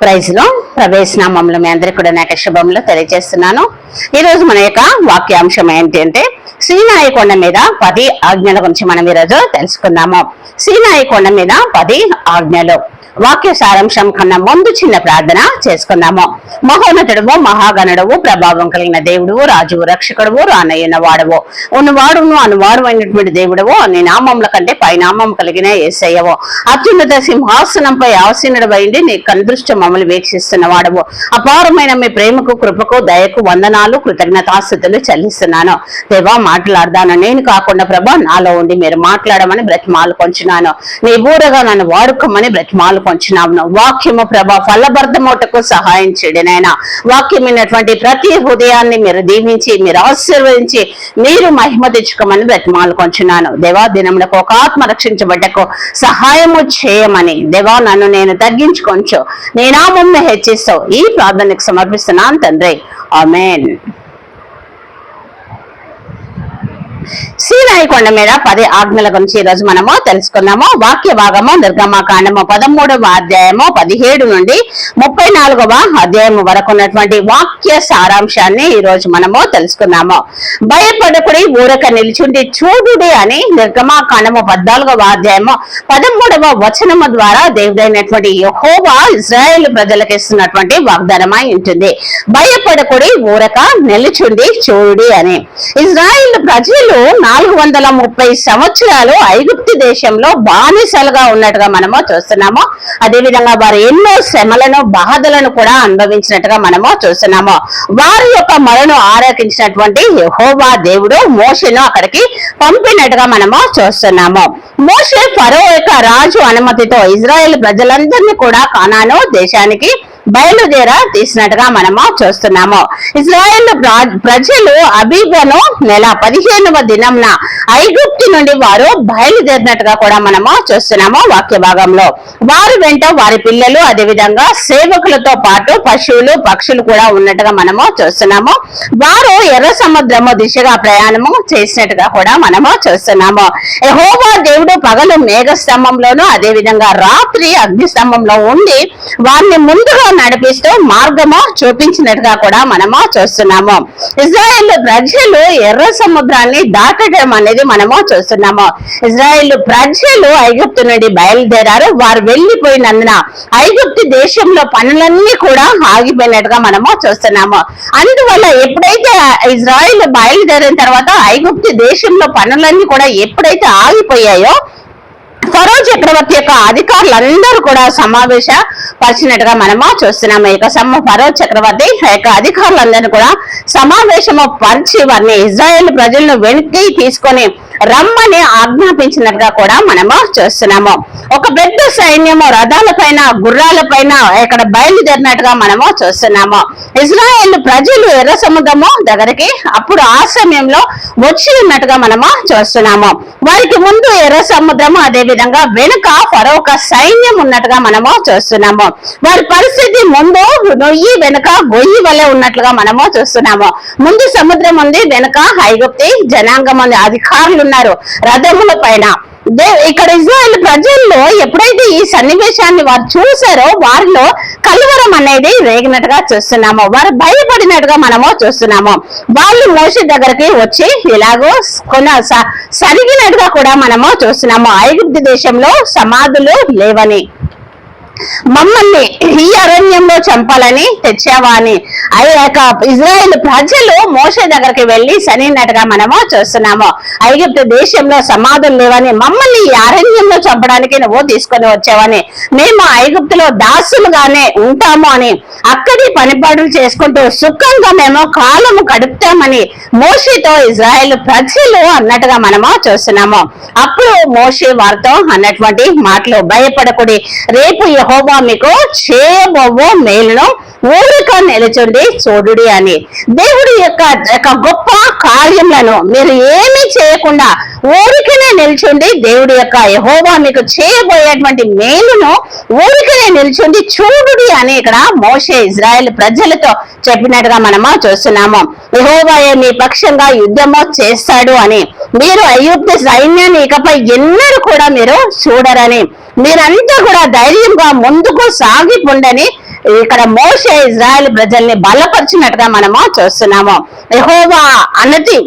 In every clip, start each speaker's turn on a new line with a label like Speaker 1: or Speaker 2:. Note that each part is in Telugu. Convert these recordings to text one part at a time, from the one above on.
Speaker 1: ప్రైజ్లో ప్రవేశనామంలో మీ అందరికీ కూడా నాకు శుభంలో తెలియజేస్తున్నాను. ఈరోజు మన యొక్క వాక్యాంశం ఏంటి అంటే శ్రీనాయి కొండ మీద పది ఆజ్ఞల గురించి మనం ఈరోజు తెలుసుకుందాము. శ్రీనాయి కొండ మీద పది ఆజ్ఞలు. వాక్య సారాంశం కన్నా ముందు చిన్న ప్రార్థన చేసుకుందాము. మహోన్నతుడువు మహాగణుడవు ప్రభావం కలిగిన దేవుడు రాజువు రక్షకుడువు రానయ్యన వాడవు. ఉన్నవాడును అనువాడు అయినటువంటి దేవుడవు నీ నామముల కంటే పైనామం కలిగిన ఏసయ్యవు. అత్యున్నత సింహాసనంపై ఆసీనుడమైంది నీ కనుదృష్టి మమ్మల్ని వీక్షిస్తున్న వాడవు. అపారమైన మీ ప్రేమకు కృపకు దయకు వందనాలు కృతజ్ఞతాస్థుతులు చెల్లిస్తున్నాను. దేవా మాట్లాడదాను. నేను కాకుండా ప్రభా నాలో ఉండి మీరు మాట్లాడమని బ్రతిమాలు కొంచున్నాను. నీ బూరగా నన్ను వాడుకోమని బ్రతిమాలు కొంచున్నాను వాక్యము ప్రభా ఫలభర్ధమోటకు సహాయం చేయడి నాయన. వాక్యమైనటువంటి ప్రతి హృదయాన్ని మీరు దీవించి మీరు ఆశీర్వదించి మీరు మహిమ తెచ్చుకోమని బ్రతిమాలు కొంచున్నాను. దేవా దినములకు ఒక ఆత్మ రక్షించబడ్డకు సహాయము చేయమని. దేవా నన్ను నేను తగ్గించుకొంచు. నేనా నామమ్మ హెచ్చిస్తావు ఈ ప్రార్థనకు సమర్పిస్తున్నాను తండ్రి. ఆమెన్. సీనాయి కొండ మీద పది ఆజ్ఞల గురించి ఈ రోజు మనము తెలుసుకుందాము వాక్య భాగము నిర్గమ కాండము పదమూడవ అధ్యాయము పదిహేడు నుండి ముప్పై నాలుగవ అధ్యాయము వరకు ఉన్నటువంటి వాక్య సారాంశాన్ని ఈ రోజు మనము తెలుసుకున్నాము. భయపడకుడి ఊరక నిలిచుండి చూడుడి అని నిర్గమ కాండము పద్నాలుగవ అధ్యాయము పదమూడవ వచనము ద్వారా దేవుడైనటువంటి యహోవా ఇజ్రాయేల్ ప్రజలకు ఇస్తున్నటువంటి వాగ్దానమై ఉంటుంది. భయపడకుడి ఊరక నిలిచుండి చూడుడి అని. ఇజ్రాయిల్ ప్రజలు నాలుగు వందల ముప్పై సంవత్సరాలు ఐగుప్తి దేశంలో బానిసలుగా ఉన్నట్టుగా మనము చూస్తున్నాము. అదేవిధంగా వారు ఎన్నో శ్రమలను బాధలను కూడా అనుభవించినట్టుగా మనము చూస్తున్నాము. వారి యొక్క మరణం ఆరోపించినటువంటి యెహోవా దేవుడు మోషను అక్కడికి పంపినట్టుగా మనము చూస్తున్నాము. మోషే ఫరో యొక్క రాజు అనుమతితో ఇజ్రాయెల్ ప్రజలందరినీ కూడా కానాను దేశానికి బయలుదేర తీసినట్టుగా మనము చూస్తున్నాము. ఇజ్రాయెల్ ప్రజలు అబీబను నెల పదిహేనవ దినంన ఐగుప్తి నుండి వారు బయలుదేరినట్టుగా కూడా మనము చూస్తున్నాము వాక్య భాగంలో. వారు వెంట వారి పిల్లలు అదే విధంగా సేవకులతో పాటు పశువులు పక్షులు కూడా ఉన్నట్టుగా మనము చూస్తున్నాము. వారు ఎర్ర సముద్రము దిశగా ప్రయాణము చేసినట్టుగా కూడా మనము చూస్తున్నాము. యహోవా దేవుడు పగలు మేఘ స్తంభంలోను అదే విధంగా రాత్రి అగ్ని స్తంభంలో ఉండి వారిని ముందుగా నడిపిస్తూ మార్గము చూపించినట్టుగా కూడా మనము చూస్తున్నాము. ఇజ్రాయెల్ ప్రజలు ఎర్ర సముద్రాన్ని దాటడం అనేది మనము చూస్తున్నాము. ఇజ్రాయెల్ ప్రజలు ఐగుప్తు నుండి బయలుదేరారు. వారు వెళ్ళిపోయినందున ఐగుప్తు దేశంలో పనులన్నీ కూడా ఆగిపోయినట్టుగా మనము చూస్తున్నాము. అందువల్ల ఎప్పుడైతే ఇజ్రాయెల్ బయలుదేరిన తర్వాత ఐగుప్తు దేశంలో పనులన్నీ కూడా ఎప్పుడైతే ఆగిపోయాయో ఫరో చక్రవర్తి యొక్క అధికారులందరూ కూడా సమావేశ పరిచినట్టుగా మనము చూస్తున్నాము. ఈ యొక్క సమ ఫరో చక్రవర్తి యొక్క అధికారులందరినీ కూడా సమావేశము పరిచి వారిని ఇజ్రాయెల్ ప్రజలను వెనక్కి తీసుకొని రమ్మని ఆజ్ఞాపించినట్టుగా కూడా మనము చూస్తున్నాము. ఒక పెద్ద సైన్యము రథాల పైన గుర్రాల పైన ఇక్కడ బయలుదేరినట్టుగా మనము చూస్తున్నాము. ఇజ్రాయెల్ ప్రజలు ఎర్ర సముద్రము దగ్గరికి అప్పుడు ఆ సమయంలో వచ్చి ఉన్నట్టుగా మనము చూస్తున్నాము. వారికి ముందు ఎర్ర సముద్రము అదే విధంగా వెనుక ఒక సైన్యం ఉన్నట్టుగా మనము చూస్తున్నాము. వారి పరిస్థితి ముందు నొయ్యి వెనుక గొయ్యి వలె ఉన్నట్లుగా మనము చూస్తున్నాము. ముందు సముద్రం ఉంది వెనుక హైగుప్తి జనాంగం ఉంది అధికారులు ఉన్నారు రథముల పైన. ఇక్కడ ఇజ్రాయెల్ ప్రజల్లో ఎప్పుడైతే ఈ సన్నివేశాన్ని వారు చూసారో వారిలో కలువరం అనేది రేగినట్టుగా చూస్తున్నాము. వారు భయపడినట్టుగా మనము చూస్తున్నాము. వాళ్ళు మోసి దగ్గరికి వచ్చి ఇలాగో కొన సరిగినట్టుగా కూడా మనము చూస్తున్నాము. ఐగుప్తి దేశంలో సమాధులు లేవని. మమ్మల్ని ఈ అరణ్యంలో చంపాలని తెచ్చావా అని. ఆ ఇజ్రాయెల్ ప్రజలు మోసే దగ్గరికి వెళ్ళి సనినట్టుగా మనము చూస్తున్నాము. ఐగిప్తు దేశంలో సమాధులు లేవని మమ్మల్ని ఈ అరణ్యంలో చంపడానికి నువ్వు తీసుకొని వచ్చావని మేము ఐగుప్తులో దాసులుగానే ఉంటాము అని. అక్కడి పనిపాట్లు చేసుకుంటూ సుఖంగా మేము కాలము గడుపుతామని మోషితో ఇజ్రాయెల్ ప్రజలు అన్నట్టుగా మనము చూస్తున్నాము. అప్పుడు మోషి వారితో అన్నటువంటి మాటలు భయపడకుడి. రేపు యహోవా మీకు చేయబోవో మేలును ఊరిక నిలుచుండి చూడుడి అని. దేవుడి యొక్క యొక్క గొప్ప కార్యములను మీరు ఏమీ చేయకుండా ఊరికనే నిల్చుండి దేవుడి యొక్క యహోవా మీకు చేయబోయేటువంటి మేలును ఊరికనే నిల్చుండి చూడుడి అని ఇక్కడ మోషే ఇజ్రాయెల్ ప్రజలతో చెప్పినట్టుగా మనము చూస్తున్నాము. యహోవాయే మీ పక్షంగా యుద్ధము చేస్తాడు అని. మీరు అయ్యుప్తి సైన్యాన్ని ఇకపై ఎన్నడూ కూడా మీరు చూడరని. మీరంతా కూడా ధైర్యంగా ముందుకు సాగిపోండని ఇక్కడ మోసే ఇజ్రాయెల్ ప్రజల్ని బలపరిచినట్టుగా మనము చూస్తున్నాము. యహోవా అన్నది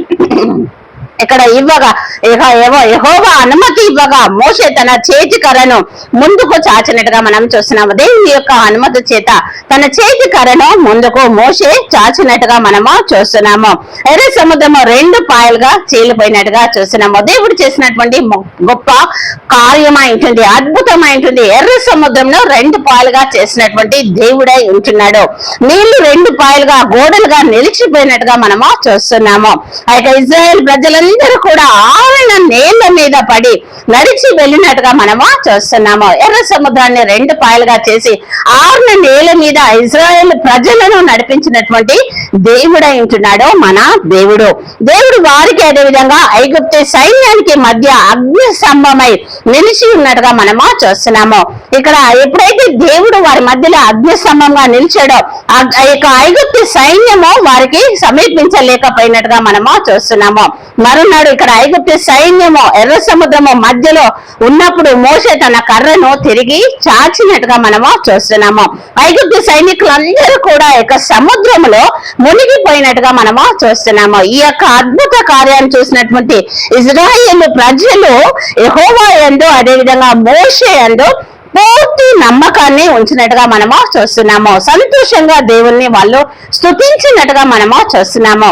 Speaker 1: ఇక్కడ ఇవ్వగా? ఇహ- ఏవో యెహోవా అనుమతి ఇవ్వగా. మోసే తన చేతి కర్రను ముందుకు చాచినట్టుగా మనం చూస్తున్నాము. దేవుని యొక్క అనుమతి చేత తన చేతి కర్రను ముందుకు మోసే చాచినట్టుగా మనము చూస్తున్నాము. ఎర్ర సముద్రము రెండు పాయలుగా చీలిపోయినట్టుగా చూస్తున్నాము. దేవుడు చేసినటువంటి గొప్ప కార్యమైంటుంది అద్భుతమైంటుంది ఉంటుంది. ఎర్ర సముద్రంలో రెండు పాయలుగా చేసినటువంటి దేవుడై ఉంటున్నాడు. నీళ్ళు రెండు పాయలుగా గోడలుగా నిలిచిపోయినట్టుగా మనము చూస్తున్నాము. అయితే ఇజ్రాయెల్ ప్రజలను అందరూ కూడా ఆవరణ నేల మీద పడి నడిచి వెళ్ళినట్టుగా మనము చూస్తున్నాము. ఎర్ర సముద్రాన్ని రెండు పాయలుగా చేసి ఆవరణ నేల మీద ఇజ్రాయెల్ ప్రజలను నడిపించినటువంటి దేవుడై ఉంటున్నాడు మన దేవుడు. దేవుడు వారికి అదే విధంగా ఐగుప్తు సైన్యానికి మధ్య అగ్ని స్తంభమై నిలిచి ఉన్నట్టుగా మనము చూస్తున్నాము. ఇక్కడ ఎప్పుడైతే దేవుడు వారి మధ్యలో అగ్ని స్తంభంగా నిలిచాడో ఆ యొక్క ఐగుప్తి సైన్యము వారికి సమీపించలేకపోయినట్టుగా మనము చూస్తున్నాము. వారున్నాడు. ఇక్కడ ఐగుప్తు సైన్యము ఎర్ర సముద్రము మధ్యలో ఉన్నప్పుడు మోసే తన కర్రను తిరిగి చాచినట్టుగా మనము చూస్తున్నాము. ఐగుప్తు సైనికులందరూ కూడా ఇక సముద్రములో మునిగిపోయినట్టుగా మనము చూస్తున్నాము. ఈ యొక్క అద్భుత కార్యాన్ని చూసినటువంటి ఇజ్రాయేల్ ప్రజలు ఎహోవా ఎందు అదేవిధంగా మోసే మోషే ఎందు పూర్తి నమ్మకాన్ని ఉంచినట్టుగా మనము చూస్తున్నాము. సంతోషంగా దేవుణ్ణి వాళ్ళు స్థుతించినట్టుగా మనము చూస్తున్నాము.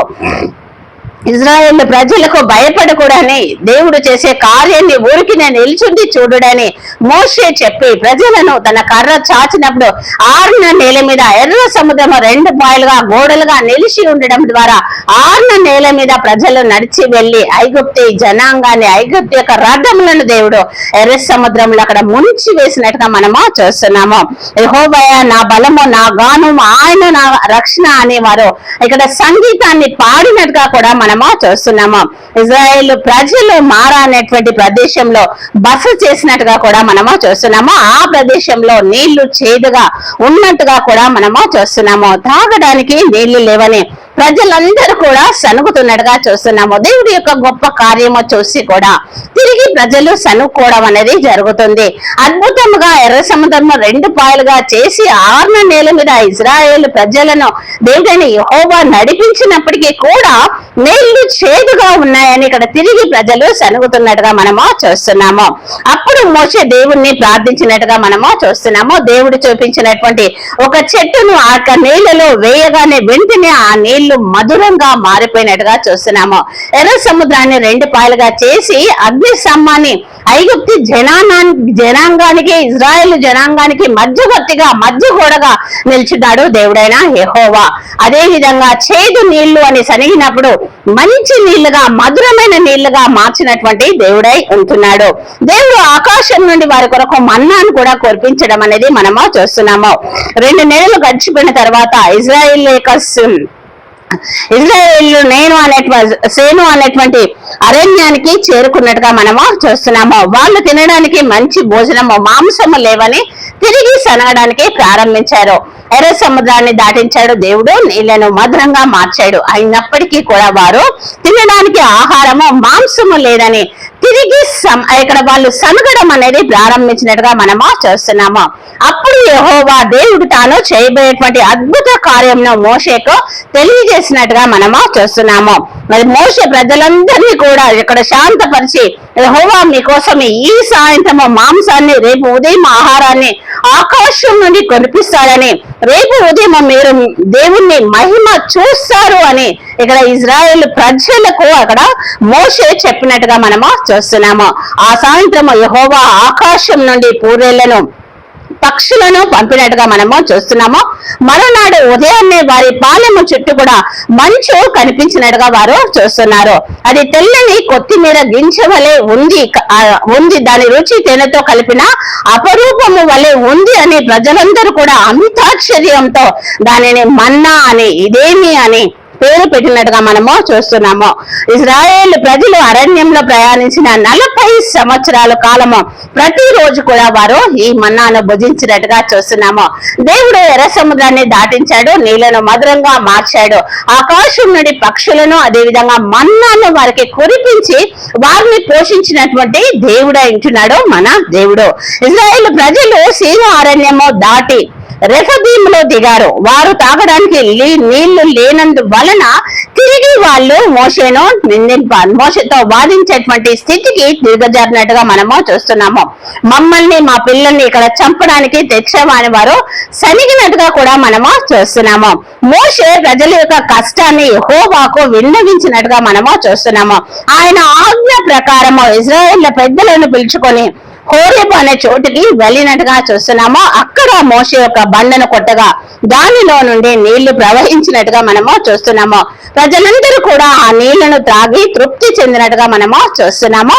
Speaker 1: ఇజ్రాయేల్ ప్రజలకు భయపడకూడని దేవుడు చేసే కార్యాన్ని ఊరికి నేను నిల్చుండి చూడుడని మోషే చెప్పి ప్రజలను తన కర్ర చాచినప్పుడు ఆరున నేల మీద ఎర్ర సముద్రం రెండు పాయలుగా గోడలుగా నిలిచి ఉండడం ద్వారా ఆరున నేల మీద ప్రజలు నడిచి వెళ్ళి ఐగుప్తి జనాంగాన్ని ఐగుప్తి యొక్క రథములను దేవుడు ఎర్ర సముద్రంలో అక్కడ ముంచి వేసినట్టుగా మనము చూస్తున్నాము. యెహోవయ నా బలము నా గానము ఆయన నా రక్షణ అనేవారు ఇక్కడ సంగీతాన్ని పాడినట్టుగా కూడా మనము చూస్తున్నాము? ఇజ్రాయేల్ ప్రజలు మారా అనేటువంటి ప్రదేశంలో బస చేసినట్టుగా కూడా మనము చూస్తున్నాము. ఆ ప్రదేశంలో నీళ్ళు చేదుగా ఉన్నట్టుగా కూడా మనము చూస్తున్నాము. తాగడానికి నీళ్ళు లేవని ప్రజలందరూ కూడా సనుగుతున్నట్టుగా చూస్తున్నాము. దేవుడి యొక్క గొప్ప కార్యము చూసి కూడా తిరిగి ప్రజలు సనుక్కోవడం అనేది జరుగుతుంది. అద్భుతంగా ఎర్ర సముద్రము రెండు పాయలుగా చేసి ఆర్న నేల మీద ఇజ్రాయేల్ ప్రజలను దేవుడైన యెహోవా నడిపించినప్పటికీ కూడా నేళ్ళు చేదుగా ఉన్నాయని ఇక్కడ తిరిగి ప్రజలు సనుగుతున్నట్టుగా మనము చూస్తున్నాము. అప్పుడు మోసే దేవుణ్ణి ప్రార్థించినట్టుగా మనము చూస్తున్నాము. దేవుడు చూపించినటువంటి ఒక చెట్టును ఆ యొక్క నీళ్ళలో వేయగానే వెంటనే ఆ నీళ్ళు నీళ్ళు మధురంగా మారిపోయినట్టుగా చూస్తున్నాము. ఎర్ర సముద్రాన్ని రెండు పాయలుగా చేసి అగ్ని స్తంభాన్ని ఐగుప్తి జనానా జనాంగానికి ఇజ్రాయెల్ జనాంగానికి మధ్యవర్తిగా మధ్యగోడగా నిల్చున్నాడు దేవుడైన యహోవా. అదే విధంగా చేదు నీళ్ళు అని సనిగినప్పుడు మంచి నీళ్ళుగా మధురమైన నీళ్ళుగా మార్చినటువంటి దేవుడై ఉంటున్నాడు. దేవుడు ఆకాశం నుండి వారి కొరకు మన్నాను కూడా కురిపించడం అనేది మనము చూస్తున్నాము. రెండు నెలలు గడిచిపోయిన తర్వాత ఇజ్రాయిల్ యొక్క ఇజ్రాయేల్ నేను అనేటువంటి సేను అనేటువంటి అరణ్యానికి చేరుకున్నట్టుగా మనము చూస్తున్నాము. వాళ్ళు తినడానికి మంచి భోజనము మాంసము లేవని తిరిగి సనగడానికి ప్రారంభించారు. ఎర్ర సముద్రాన్ని దాటించాడు దేవుడు నీళ్ళను మధురంగా మార్చాడు. అయినప్పటికీ కూడా వారు తినడానికి ఆహారము మాంసము లేదని తిరిగి ఇక్కడ వాళ్ళు సనగడం అనేది ప్రారంభించినట్టుగా మనము చూస్తున్నాము. అప్పుడు యహోవా దేవుడు తాను చేయబోయేటువంటి అద్భుత కార్యంను మోషేకు తెలియజేసినట్టుగా మనము చూస్తున్నాము. మరి మోషే ప్రజలందరినీ కూడా ఇక్కడ శాంతపరిచి హోవా మీకోసం ఈ సాయంత్రం మాంసాన్ని రేపు ఉదయం ఆహారాన్ని ఆకాశం నుండి కొనిపిస్తాడని రేపు ఉదయం మీరు దేవుణ్ణి మహిమ చూస్తారు అని ఇక్కడ ఇజ్రాయెల్ ప్రజలకు అక్కడ మోసే చెప్పినట్టుగా మనము చూస్తున్నాము. ఆ సాయంత్రం యహోవా ఆకాశం నుండి పూరేళ్ళను పక్షులను పంపినట్టుగా మనము చూస్తున్నాము. మరునాడు ఉదయాన్నే వారి పాలెము చుట్టూ కూడా మంచు కనిపించినట్టుగా వారు చూస్తున్నారు. అది తెల్లని కొత్తిమీర గింజ వలె ఉంది ఉంది. దాని రుచి తేనెతో కలిపిన అపరూపము వలె ఉంది అని ప్రజలందరూ కూడా అమితాశ్చర్యంతో దానిని మన్నా అని ఇదేమి అని పేరు పెట్టినట్టుగా మనము చూస్తున్నాము. ఇజ్రాయేల్ ప్రజలు అరణ్యంలో ప్రయాణించిన నలభై సంవత్సరాల కాలము ప్రతిరోజు కూడా వారు ఈ మన్నాను భుజించినట్టుగా చూస్తున్నాము. దేవుడు ఎర్ర సముద్రాన్ని దాటించాడు నీళ్ళను మధురంగా మార్చాడు. ఆకాశం నుండి పక్షులను అదే విధంగా మన్నాను వారికి కురిపించి వారిని పోషించినటువంటి దేవుడు అంటున్నాడు మన దేవుడు. ఇజ్రాయేల్ ప్రజలు సీమ అరణ్యము దాటి రెఫబీమ్లో దిగారు. వారు తాగడానికి నీళ్ళు లేనందు వలన తిరిగి వాళ్ళు మోషేను మోషతో వాదించేటువంటి స్థితికి దిగజారినట్టుగా మనము చూస్తున్నాము. మమ్మల్ని మా పిల్లల్ని ఇక్కడ చంపడానికి తెచ్చేవాని వారు సనిగినట్టుగా కూడా మనము చూస్తున్నాము. మోషే ప్రజల యొక్క కష్టాన్ని హోవాకు విన్నవించినట్టుగా మనము చూస్తున్నాము. ఆయన ఆజ్ఞ ప్రకారము ఇజ్రాయేల్ పెద్దలను పిలుచుకొని హోరేబ్ అనే చోటుకి వెళ్ళినట్టుగా చూస్తున్నాము అక్కడ మోషే యొక్క బండను కొట్టగా దానిలో నుండి నీళ్ళు ప్రవహించినట్టుగా మనము చూస్తున్నాము. ప్రజలందరూ కూడా ఆ నీళ్ళను త్రాగి తృప్తి చెందినట్టుగా మనము చూస్తున్నాము.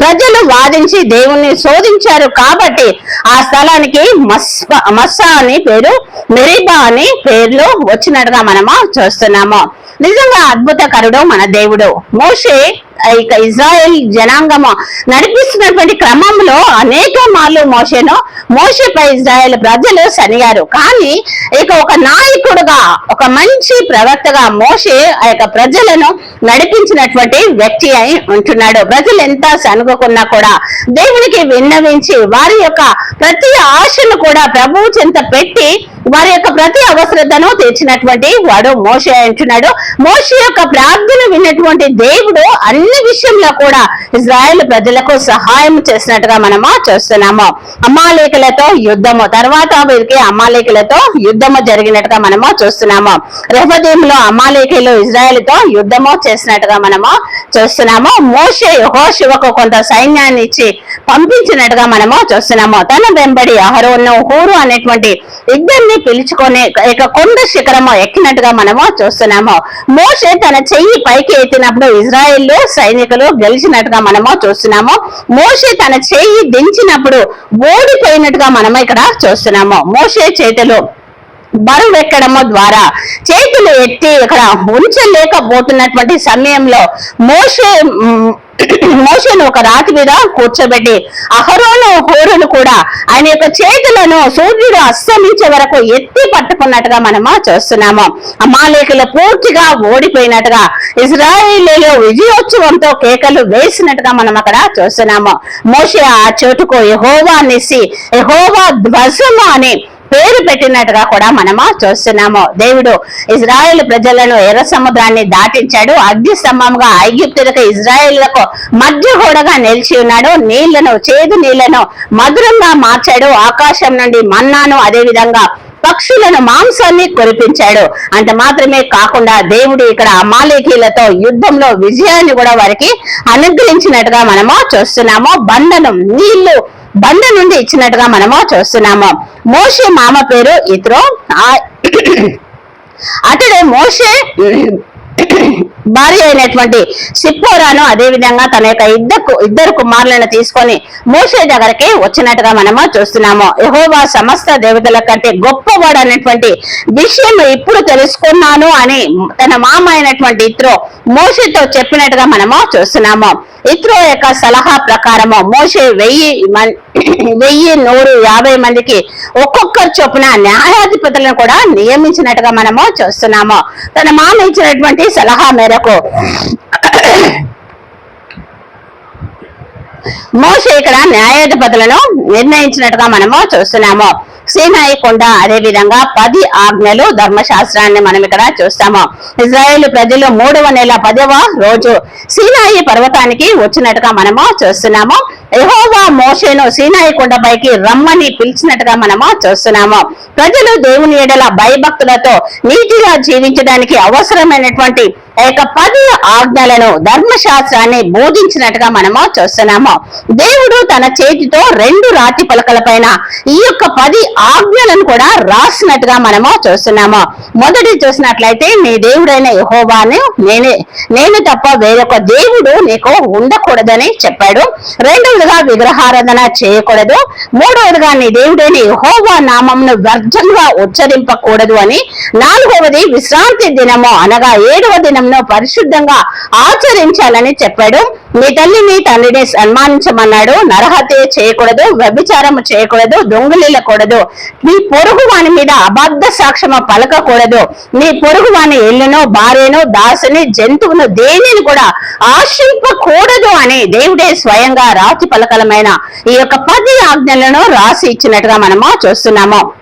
Speaker 1: ప్రజలు వాదించి దేవుణ్ణి శోధించారు కాబట్టి ఆ స్థలానికి మస్సా మస్సా అని పేరు మెరీబా అని పేర్లు వచ్చినట్టుగా మనము చూస్తున్నాము. నిజంగా అద్భుతకరుడు మన దేవుడు. మోషే ఇక ఇజ్రాయెల్ జనాంగము నడిపిస్తున్నటువంటి క్రమంలో అనేక మార్లు మోషేను మోషేపై ఇజ్రాయెల్ ప్రజలు శనిగారు కానీ ఇక ఒక నాయకుడుగా ఒక మంచి ప్రవక్తగా మోషే ఆ యొక్క ప్రజలను నడిపించినటువంటి వ్యక్తి అయి ఉంటున్నాడు. ప్రజలు ఎంత సనుగుకున్నా కూడా దేవునికి విన్నవించి వారి యొక్క ప్రతి ఆశను కూడా ప్రభువు చెంత పెట్టి వారి యొక్క ప్రతి అవసరతను తీర్చినటువంటి వాడు మోషే అంటున్నాడు. మోషే యొక్క ప్రార్థన విన్నటువంటి దేవుడు అన్ని విషయంలో కూడా ఇజ్రాయెల్ ప్రజలకు సహాయం చేసినట్టుగా మనము చూస్తున్నాము. అమాలేకులతో యుద్ధము తర్వాత వీరికి అమాలేకులతో యుద్ధము జరిగినట్టుగా మనము చూస్తున్నాము. రెఫదీంలో అమాలేకులు ఇజ్రాయెల్తో యుద్ధము చేసినట్టుగా మనము చూస్తున్నాము. మోషే శివకు కొంత సైన్యాన్ని ఇచ్చి పంపించినట్టుగా మనము చూస్తున్నాము. తన వెంబడి అహరోను హూరు అనేటువంటి ఇద్దరిని పిలుచుకొని ఇక కొండ శిఖరము ఎక్కినట్టుగా మనము చూస్తున్నాము. మోషే తన చెయ్యి పైకి ఎత్తినప్పుడు ఇజ్రాయెల్ సైనికులు గెలిచినట్టుగా మనము చూస్తున్నాము. మోషే తన చెయ్యి దించినప్పుడు ఓడిపోయినట్టుగా మనము ఇక్కడ చూస్తున్నాము. మోషే చేతులు బరువు ఎక్కడము ద్వారా చేతులు ఎత్తి ఇక్కడ ఉంచలేకపోతున్నటువంటి సమయంలో మోషే మోషను ఒక రాతి మీద కూర్చోబెట్టి అహరోను హోరును కూడా ఆయన యొక్క చేతులను సూర్యుడు అస్తమించే వరకు ఎత్తి పట్టుకున్నట్టుగా మనము చూస్తున్నాము. అమాలేకులు పూర్తిగా ఓడిపోయినట్టుగా ఇజ్రాయిలీలో విజయోత్సవంతో కేకలు వేసినట్టుగా మనం అక్కడ చూస్తున్నాము. మోషే ఆ చోటుకు యహోవా నిసి యహోవా ధ్వజము అని పేరు పెట్టినట్టుగా కూడా మనము చూస్తున్నాము. దేవుడు ఇజ్రాయెల్ ప్రజలను ఎర్ర సముద్రాన్ని దాటించాడు. అగ్ని స్తంభంగా ఐగిప్తులకు ఇజ్రాయేళ్ళకు మధ్య గోడగా నిలిచి ఉన్నాడు. నీళ్ళను చేదు నీళ్ళను మధురంగా మార్చాడు. ఆకాశం నుండి మన్నాను అదే విధంగా పక్షులను మాంసాన్ని కురిపించాడు. అంత మాత్రమే కాకుండా దేవుడు ఇక్కడ అమాలేకీలతో యుద్ధంలో విజయాన్ని కూడా వారికి అనుగ్రహించినట్టుగా మనము చూస్తున్నాము. బంధనం నీళ్ళు బంధు నుండి ఇచ్చినట్టుగా మనము చూస్తున్నాము. మోషే మామ పేరు ఇత్రో. అతడు మోషే భార్య అయినటువంటి సిప్పోరాను అదే విధంగా తన యొక్క ఇద్దరు ఇద్దరు కుమారులను తీసుకొని మోషే దగ్గరికి వచ్చినట్టుగా మనము చూస్తున్నాము. యహోవా సమస్త దేవతల కంటే గొప్పవాడు అనేటువంటి విషయం ఇప్పుడు తెలుసుకున్నాను అని తన మామ అయినటువంటి ఇత్రో మోషేతో చెప్పినట్టుగా మనము చూస్తున్నాము. ఇత్రో యొక్క సలహా ప్రకారము మోషే వెయ్యి మన్- వెయ్యి నూరు యాభై మందికి ఒక్కొక్కరు చొప్పున న్యాయాధిపతులను కూడా నియమించినట్టుగా మనము చూస్తున్నాము. తన మామ ఇచ్చినటువంటి సలహా మేరకు మోషే ఇక్కడ న్యాయాధిపతులను నిర్ణయించినట్టుగా మనము చూస్తున్నాము. సీనాయి కొండ అదే విధంగా పది ఆజ్ఞలు ధర్మశాస్త్రాన్ని మనం ఇక్కడ చూస్తాము. ఇజ్రాయేల్ ప్రజలు మూడవ నెల పదవ రోజు సీనాయి పర్వతానికి వచ్చినట్టుగా మనము చూస్తున్నాము. యహోవా మోషేను సీనాయి కొండపైకి రమ్మని పిలిచినట్టుగా మనము చూస్తున్నాము. ప్రజలు దేవుని ఎడల భయభక్తులతో నీతిగా జీవించడానికి అవసరమైనటువంటి యొక్క పది ఆజ్ఞలను ధర్మశాస్త్రాన్ని బోధించినట్టుగా మనము చూస్తున్నాము. దేవుడు తన చేతితో రెండు రాతి పలకల పైన ఈ యొక్క పది ఆజ్ఞలను కూడా రాసినట్టుగా మనము చూస్తున్నాము. మొదటి చూసినట్లయితే నీ దేవుడైన యెహోవాను నేనే నేను తప్ప వేరొక దేవుడు నీకు ఉండకూడదని చెప్పాడు. రెండవదిగా విగ్రహారాధన చేయకూడదు. మూడవదిగా నీ దేవుడైన యహోవా నామంను వ్యర్థంగా ఉచ్చరింపకూడదు అని. నాలుగవది విశ్రాంతి దినము అనగా ఏడవ దినంను పరిశుద్ధంగా ఆచరించాలని చెప్పాడు. మీ తల్లిని తండ్రిని సన్మానించమన్నాడు. నరహత్య చేయకూడదు వ్యభిచారము చేయకూడదు దొంగలిల్లకూడదు. మీ పొరుగు వాని మీద అబద్ధ సాక్ష్యము పలకకూడదు. మీ పొరుగు వాని ఇల్లును భార్యను దాసుని జంతువును దేనిని కూడా ఆశింపకూడదు అని దేవుడే స్వయంగా రాతి పలకలమైన ఈ యొక్క పది ఆజ్ఞలను రాసి ఇచ్చినట్టుగా మనము చూస్తున్నాము.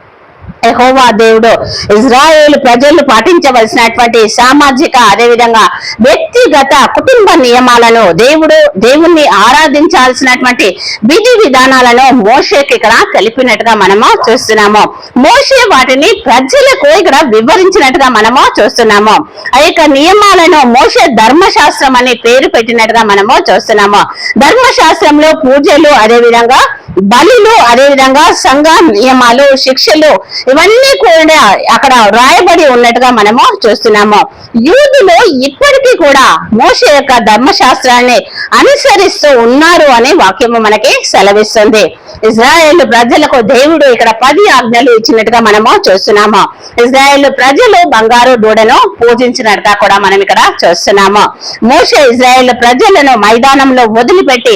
Speaker 1: ఎహోవా దేవుడు. ఇజ్రాయేల్ ప్రజలు పాటించవలసినటువంటి సామాజిక అదేవిధంగా వ్యక్తిగత కుటుంబ నియమాలను దేవుడు దేవుణ్ణి ఆరాధించాల్సినటువంటి విధి విధానాలను మోషేకి ఇక్కడ కలిపినట్టుగా మనము చూస్తున్నాము. మోషే వాటిని ప్రజలకు ఇక్కడ వివరించినట్టుగా మనము చూస్తున్నాము. ఆ యొక్క నియమాలను మోషే ధర్మశాస్త్రం అనే పేరు పెట్టినట్టుగా మనము చూస్తున్నాము. ధర్మశాస్త్రంలో పూజలు అదేవిధంగా బలులు అదేవిధంగా సంఘ నియమాలు శిక్షలు ఇవన్నీ కూడా అక్కడ రాయబడి ఉన్నట్టుగా మనము చూస్తున్నాము. యూదులు ఇప్పటికీ కూడా మోష యొక్క ధర్మశాస్త్రాన్ని అనుసరిస్తూ ఉన్నారు అనే వాక్యము మనకి సెలవిస్తుంది. ఇజ్రాయేల్ ప్రజలకు దేవుడు ఇక్కడ పది ఆజ్ఞలు ఇచ్చినట్టుగా మనము చూస్తున్నాము. ఇజ్రాయేల్ ప్రజలు బంగారు దూడను పూజించినట్టుగా కూడా మనం ఇక్కడ చూస్తున్నాము. మోష ఇజ్రాయేల్ ప్రజలను మైదానంలో వదిలిపెట్టి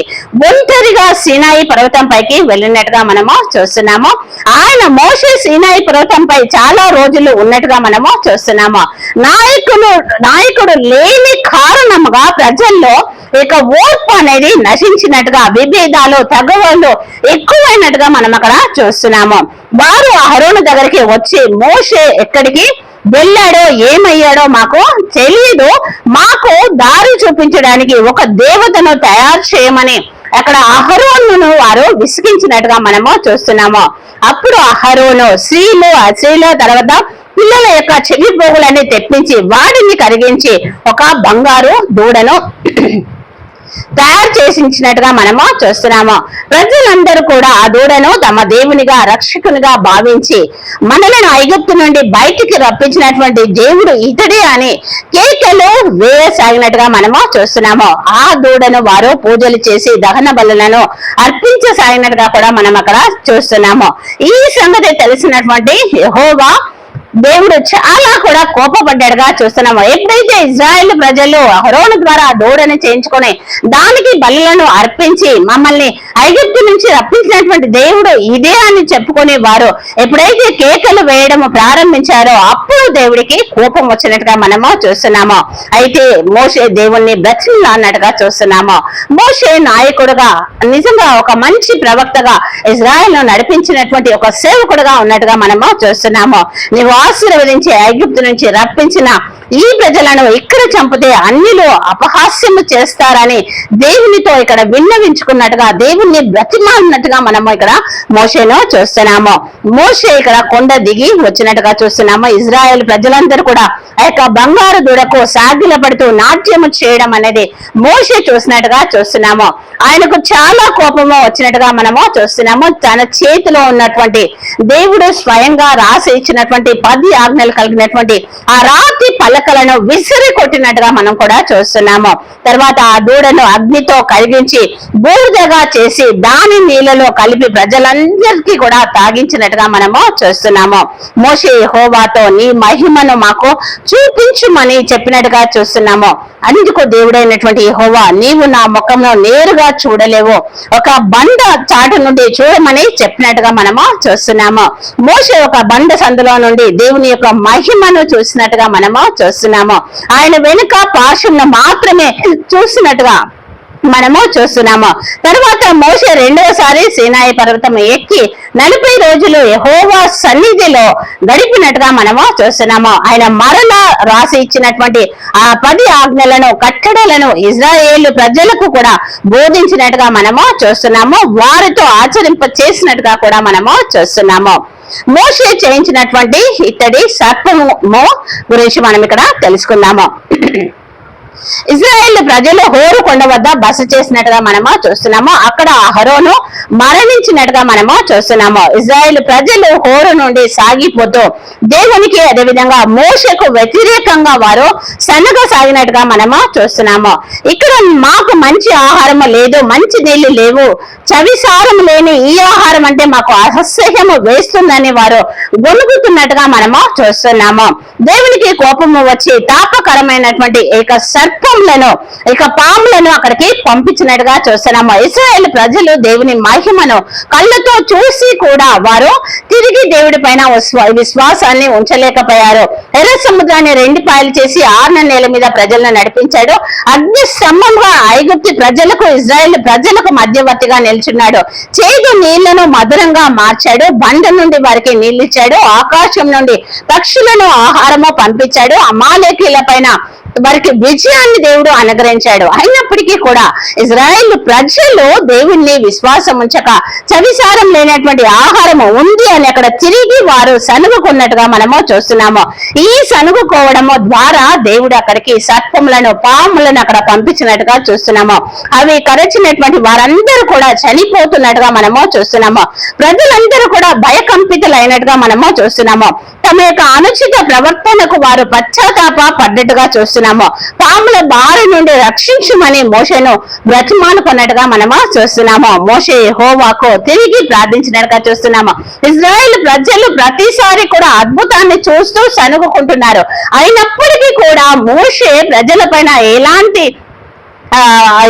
Speaker 1: ఒంటరిగా సీనాయి పర్వతం పైకి వెళ్ళినట్టుగా మనము చూస్తున్నాము. ఆయన మోస సీనాయి పర్వతంపై చాలా రోజులు ఉన్నట్టుగా మనము చూస్తున్నాము. నాయకులు నాయకుడు లేని కారణముగా ప్రజల్లో ఇక ఓర్పు అనేది నశించినట్టుగా విభేదాలు తగవలు ఎక్కువైనట్టుగా మనం అక్కడ చూస్తున్నాము. వారు అహరోను దగ్గరికి వచ్చి మోషే ఎక్కడికి వెళ్ళాడో ఏమయ్యాడో మాకు తెలియదు మాకు దారి చూపించడానికి ఒక దేవతను తయారు చేయమని అక్కడ అహరోను వారు విసిగించినట్టుగా మనము చూస్తున్నాము. అప్పుడు అహరోను స్త్రీలు ఆ స్త్రీల తర్వాత పిల్లల యొక్క చెవి పోగులన్నీ తెప్పించి వాటిని కరిగించి ఒక బంగారు దూడను తయారు చేసించినట్టుగా మనము చూస్తున్నాము. ప్రజలందరూ కూడా ఆ దూడను తమ దేవునిగా రక్షకునిగా భావించి మనలను ఐగుప్తు నుండి బయటికి రప్పించినటువంటి దేవుడు ఇతడే అని కేకలు వేయసాగినట్టుగా మనము చూస్తున్నాము. ఆ దూడను వారు పూజలు చేసి దహన బలులను అర్పించసాగినట్టుగా కూడా మనం అక్కడ చూస్తున్నాము. ఈ సంగతి తెలిసినటువంటి యెహోవా దేవుడు చాలా కూడా కోపపడ్డాడుగా చూస్తున్నాము. ఎప్పుడైతే ఇజ్రాయెల్ ప్రజలు హరోను ద్వారా దూడని చేయించుకొని దానికి బలులను అర్పించి మమ్మల్ని ఐగుప్తు నుంచి రప్పించినటువంటి దేవుడు ఇదే అని చెప్పుకునే వారు ఎప్పుడైతే కేకలు వేయడం ప్రారంభించారో అప్పుడు దేవుడికి కోపం వచ్చినట్టుగా మనము చూస్తున్నాము. అయితే మోషే దేవుణ్ణి బ్రతిలా అన్నట్టుగా చూస్తున్నాము. మోషే నాయకుడుగా నిజంగా ఒక మంచి ప్రవక్తగా ఇజ్రాయెల్ నడిపించినటువంటి ఒక సేవకుడుగా ఉన్నట్టుగా మనము చూస్తున్నాము. నువ్వు ఆశీర్వదించి ఐగుప్తు నుంచి రప్పించిన ఈ ప్రజలను ఇక్కడ చంపితే అన్నిలో అపహాస్యము చేస్తారని దేవునితో ఇక్కడ విన్నవించుకున్నట్టుగా దేవుణ్ణి బ్రతిమాలినట్టుగా మనము ఇక్కడ మోషేను చూస్తున్నాము. మోషే ఇక్కడ కొండ దిగి వచ్చినట్టుగా చూస్తున్నాము. ఇజ్రాయెల్ ప్రజలందరూ కూడా ఆ యొక్క బంగారు దూడకు సాగిల పడుతూ నాట్యము చేయడం అనేది మోషే చూసినట్టుగా చూస్తున్నాము. ఆయనకు చాలా కోపము వచ్చినట్టుగా మనము చూస్తున్నాము. తన చేతిలో ఉన్నటువంటి దేవుడు స్వయంగా రాసి ఇచ్చినటువంటి పది ఆజ్ఞలు కలిగినటువంటి ఆ రాతి పలకలను విసిరి కొట్టినట్టుగా మనం కూడా చూస్తున్నాము. తర్వాత ఆ దూడను అగ్నితో కరిగించి బూడిదగా చేసి దాని నీళ్ళలో కలిపి ప్రజలందరికీ కూడా తాగించినట్టుగా మనము చూస్తున్నాము. మోషే హోవాతో నీ మహిమను మాకు చూపించుమని చెప్పినట్టుగా చూస్తున్నాము. అందుకు దేవుడైనటువంటి హోవా నీవు నా ముఖంలో నేరుగా చూడలేవు. ఒక బండ చాటు నుండి చూడమని చెప్పినట్టుగా మనము చూస్తున్నాము. మోసే ఒక బండ సందులో నుండి దేవుని యొక్క మహిమను చూసినట్టుగా మనము చూస్తున్నాము ఆయన వెనుక పార్శ్వంలో మాత్రమే చూసినట్టుగా మనము చూస్తున్నాము. తర్వాత మోసే రెండోసారి సీనాయి పర్వతం ఎక్కి నలభై రోజులు యెహోవా సన్నిధిలో గడిపినట్టుగా మనము చూస్తున్నాము. ఆయన మరలా రాసి ఇచ్చినటువంటి ఆ పది ఆజ్ఞలను కట్టడలను ఇజ్రాయేల్ ప్రజలకు కూడా బోధించినట్టుగా మనము చూస్తున్నాము. వారితో ఆచరింప చేసినట్టుగా కూడా మనము చూస్తున్నాము. మోసే చేయించినటువంటి ఇత్తడి సర్పము గురించి మనం ఇక్కడ తెలుసుకుందాము. ఇజ్రాయెల్ ప్రజలు హోరు కొండ వద్ద బస చేసినట్టుగా మనము చూస్తున్నాము. అక్కడ హరోను మరణించినట్టుగా మనము చూస్తున్నాము. ఇజ్రాయెల్ ప్రజలు హోరు నుండి సాగిపోతూ దేవునికి అదేవిధంగా మోషకు వ్యతిరేకంగా వారు సన్నగ సాగినట్టుగా మనము చూస్తున్నాము. ఇక్కడ మాకు మంచి ఆహారము లేదు మంచి నీళ్ళు లేవు. చవిసారం లేని ఈ ఆహారం అంటే మాకు అసహ్యము వేస్తుందని వారు గొనుగుతున్నట్టుగా మనము చూస్తున్నాము. దేవునికి కోపము వచ్చి తాపకరమైనటువంటి ఏక సర్పంలను ఇక పాములను అక్కడికి పంపించినట్టుగా చూస్తున్నాము. ఇస్రాయేల్ ప్రజలు దేవుని మహిమను కళ్ళతో చూసి కూడా వారు తిరిగి దేవుడి పైన విశ్వాసాన్ని ఉంచలేకపోయారు. ఎర్ర సముద్రాన్ని రెండు పాయలు చేసి ఆరున నేల మీద ప్రజలను నడిపించాడు. అగ్ని స్తంభంగా ఐగుప్తి ప్రజలకు ఇజ్రాయెల్ ప్రజలకు మధ్యవర్తిగా నిల్చున్నాడు. చేదు నీళ్ళను మధురంగా మార్చాడు. బండ నుండి వారికి నీళ్ళు ఇచ్చాడు. ఆకాశం నుండి పక్షులను ఆహారము పంపించాడు. అమాలేకీల పైన వారికి విజయాన్ని దేవుడు అనుగ్రహించాడు. అయినప్పటికీ కూడా ఇజ్రాయెల్ ప్రజలు దేవుణ్ణి విశ్వాసం ఉంచక చవిసారం లేనటువంటి ఆహారము ఉంది అని అక్కడ తిరిగి వారు సనుగుకున్నట్టుగా మనము చూస్తున్నాము. ఈ సనుగుకోవడము ద్వారా దేవుడు అక్కడికి సర్పములను పాములను అక్కడ పంపించినట్టుగా చూస్తున్నాము. అవి కరచినటువంటి వారందరూ కూడా చనిపోతున్నట్టుగా మనము చూస్తున్నాము. ప్రజలందరూ కూడా భయకంపితులైనట్టుగా మనము చూస్తున్నాము. తమ యొక్క అనుచిత ప్రవర్తనకు వారు పశ్చాత్తాప పడ్డట్టుగా చూస్తున్నాము. పాముల బారి నుండి రక్షించమని మోషను బ్రతిమానుకున్నట్టుగా మనము చూస్తున్నాము. మోషే హోవాకు తిరిగి ప్రార్థించినట్టుగా చూస్తున్నాము. ఇజ్రాయెల్ ప్రజలు ప్రతిసారి కూడా అద్భుతాన్ని చూస్తూ సనుగుకుంటున్నారు అయినప్పటికీ కూడా మోషే ప్రజల పైన ఎలాంటి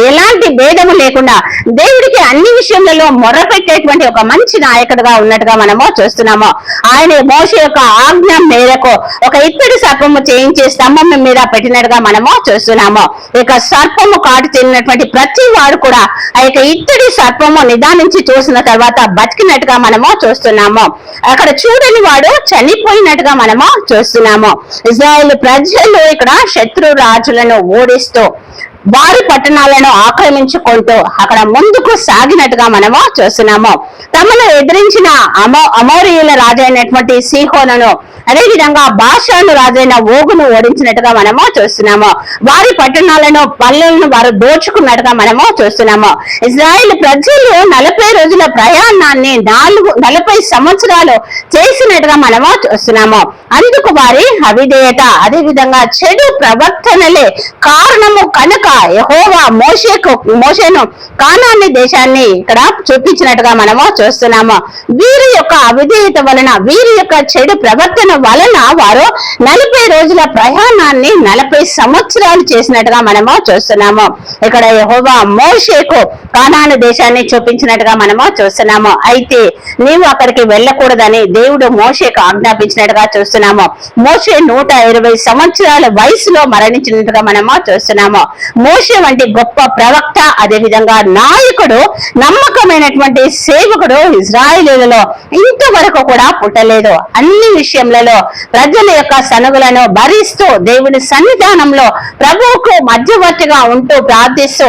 Speaker 1: ఎలాంటి భేదము లేకుండా దేవుడికి అన్ని విషయములలో మొరపెట్టేటువంటి ఒక మంచి నాయకుడుగా ఉన్నట్టుగా మనము చూస్తున్నాము. ఆయన మోస యొక్క ఆజ్ఞ మేరకు ఒక ఇత్తడి సర్పము చేయించి స్తంభం మీద పెట్టినట్టుగా మనము చూస్తున్నాము. ఇక సర్పము కాటు తిరిగినటువంటి ప్రతి వాడు కూడా ఆ యొక్క ఇత్తడి సర్పము నిదానించి చూసిన తర్వాత బతికినట్టుగా మనము చూస్తున్నాము. అక్కడ చూడని వాడు చనిపోయినట్టుగా మనము చూస్తున్నాము. ఇజ్రాయెల్ ప్రజలు ఇక్కడ శత్రు రాజులను ఓడిస్తూ వారి పట్టణాలను ఆక్రమించుకుంటూ అక్కడ ముందుకు సాగినట్టుగా మనము చూస్తున్నాము. తమను ఎదిరించిన అమో అమోరియుల రాజైనటువంటి సీహోనను అదేవిధంగా భాషను రాజైన ఓగును ఓడించినట్టుగా మనము చూస్తున్నాము. వారి పట్టణాలను పల్లెలను వారు దోచుకున్నట్టుగా మనము చూస్తున్నాము. ఇజ్రాయిల్ ప్రజలు నలభై రోజుల ప్రయాణాన్ని నాలుగు నలభై సంవత్సరాలు చేసినట్టుగా మనము చూస్తున్నాము. అందుకు వారి అవిధేయత అదేవిధంగా చెడు ప్రవర్తనలే కారణము కనుక యహోవా మోషేకు మోషేను కానాన్ని దేశాన్ని ఇక్కడ చూపించినట్టుగా మనము చూస్తున్నాము. వీరి యొక్క అవిధేయత వలన వీరి యొక్క చెడు ప్రవర్తన వలన వారు నలభై రోజుల ప్రయాణాన్ని నలభై సంవత్సరాలు చేసినట్టుగా మనము చూస్తున్నాము. ఇక్కడ యహోవా మోషేకు కానాను దేశాన్ని చూపించినట్టుగా మనము చూస్తున్నాము. అయితే నీవు అక్కడికి వెళ్ళకూడదని దేవుడు మోషేకు ఆజ్ఞాపించినట్టుగా చూస్తున్నాము. మోషే నూట ఇరవై సంవత్సరాల వయసులో మరణించినట్టుగా మనము చూస్తున్నాము. మోసే వంటి గొప్ప ప్రవక్త అదేవిధంగా నాయకుడు నమ్మకమైనటువంటి సేవకుడు ఇజ్రాయేలీలలో ఇంతవరకు కూడా పుట్టలేదు. అన్ని విషయములలో ప్రజల యొక్క సనుగులను భరిస్తూ దేవుని సన్నిధానంలో ప్రభువుకు మధ్యవర్తిగా ఉంటూ ప్రార్థిస్తూ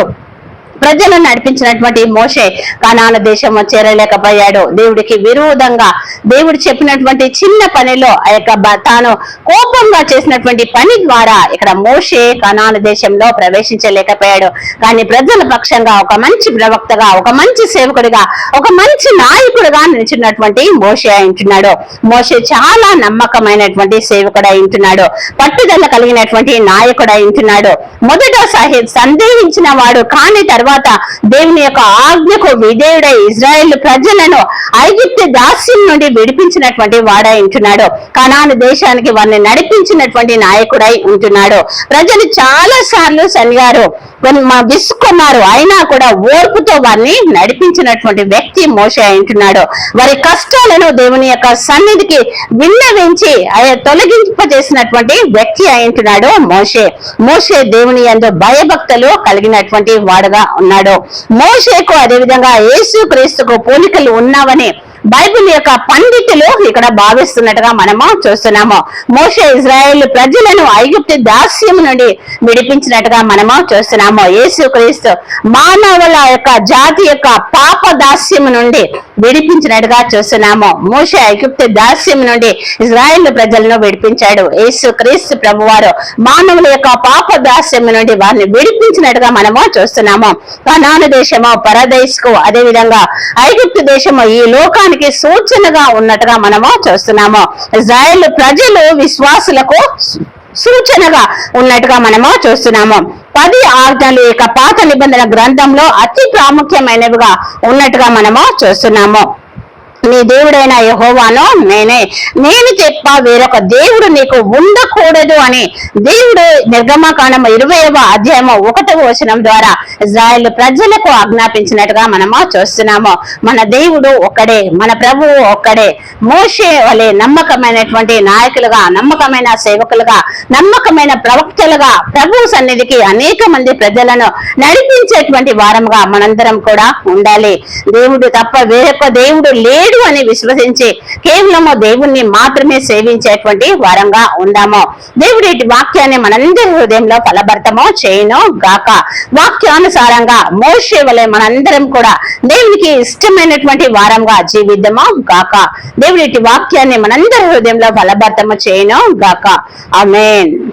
Speaker 1: ప్రజలను నడిపించినటువంటి మోషే కనాన దేశం చేరలేకపోయాడు. దేవుడికి విరోధంగా దేవుడు చెప్పినటువంటి చిన్న పనిలో ఆ యొక్క తాను కోపంగా చేసినటువంటి పని ద్వారా ఇక్కడ మోషే కనాన దేశంలో ప్రవేశించలేకపోయాడు. కానీ ప్రజల పక్షంగా ఒక మంచి ప్రవక్తగా ఒక మంచి సేవకుడిగా ఒక మంచి నాయకుడిగా నిలిచినటువంటి మోషే అయింటున్నాడు మోషే చాలా నమ్మకమైనటువంటి సేవకుడు అయింటున్నాడు పట్టుదల కలిగినటువంటి నాయకుడు అయింటున్నాడు మొదట సహి సందేహించిన వాడు కాని తర్వాత దేవుని యొక్క ఆజ్ఞకు విధేయుడై ఇజ్రాయెల్ ప్రజలను ఐగిప్తి దాస్యం నుండి విడిపించినటువంటి వాడై ఉంటున్నాడు. కణాను దేశానికి వారిని నడిపించినటువంటి నాయకుడై ఉంటున్నాడు. ప్రజలు చాలా సార్లు సనిగారు మా విసుకున్నారు అయినా కూడా ఓర్పుతో వారిని నడిపించినటువంటి వ్యక్తి మోసే అయింటున్నాడు వారి కష్టాలను దేవుని యొక్క సన్నిధికి విన్నవించి ఆయన తొలగింపజేసినటువంటి వ్యక్తి అయింటున్నాడు మోషే. మోషే దేవుని యందు భయభక్తులు కలిగినటువంటి వాడుగా ఉన్నాడు. మోషేకు అదేవిధంగా యేసు క్రీస్తుకు పోలికలు ఉన్నావని బైబిల్ యొక్క పండితులు ఇక్కడ భావిస్తున్నట్టుగా మనము చూస్తున్నాము. మోషే ఇజ్రాయేల్ ప్రజలను ఐగుప్తి దాస్యం నుండి విడిపించినట్టుగా మనము చూస్తున్నాము. యేసు క్రీస్తు మానవుల యొక్క జాతి యొక్క పాప దాస్యం నుండి విడిపించినట్టుగా చూస్తున్నాము. మోషే ఐగుప్తు దాస్యం నుండి ఇజ్రాయెల్ ప్రజలను విడిపించాడు. యేసు క్రీస్తు ప్రభువారు మానవుల యొక్క పాప దాస్యం నుండి వారిని విడిపించినట్టుగా మనము చూస్తున్నాము. కనాను దేశము పరదేశకు అదే విధంగా ఐగుప్తు దేశము ఈ లోకానికి సూచనగా ఉన్నట్టుగా మనము చూస్తున్నాము. ఇజ్రాయెల్ ప్రజలు విశ్వాసులకు సూచనగా ఉన్నట్టుగా మనము చూస్తున్నాము. పది ఆజ్ఞలు ఇక పాత నిబంధన గ్రంథంలో అతి ప్రాముఖ్యమైనవిగా ఉన్నట్టుగా మనము చూస్తున్నాము. నీ దేవుడైన యహోవాను నేనే. నేను చెప్ప వేరొక దేవుడు నీకు ఉండకూడదు అని. దేవుడు నిర్గమకాండం ఇరవైవ అధ్యాయము ఒకటవ వచనం ద్వారా ఇజ్రాయెల్ ప్రజలకు ఆజ్ఞాపించినట్టుగా మనము చూస్తున్నాము. మన దేవుడు ఒక్కడే మన ప్రభువు ఒక్కడే. మోషే వలె నమ్మకమైనటువంటి నాయకులుగా నమ్మకమైన సేవకులుగా నమ్మకమైన ప్రవక్తలుగా ప్రభు సన్నిధికి అనేక మంది ప్రజలను నడిపించేటువంటి వారముగా మనందరం కూడా ఉండాలి. దేవుడు తప్ప వేరొక దేవుడు లేడు అని విశ్వసించి కేవలము దేవుణ్ణి మాత్రమే సేవించేటువంటి వారంగా ఉందాము. దేవుడి వాక్యాన్ని మనందరి హృదయంలో ఫలభర్తము చేయను గాక. వాక్యానుసారంగా మోసే వలె మనందరం కూడా దేవునికి ఇష్టమైనటువంటి వారంగా జీవిద్దాము గాక. దేవుడి వాక్యాన్ని మనందరి హృదయంలో ఫలభర్తము చేయను గాక. ఆమేన్.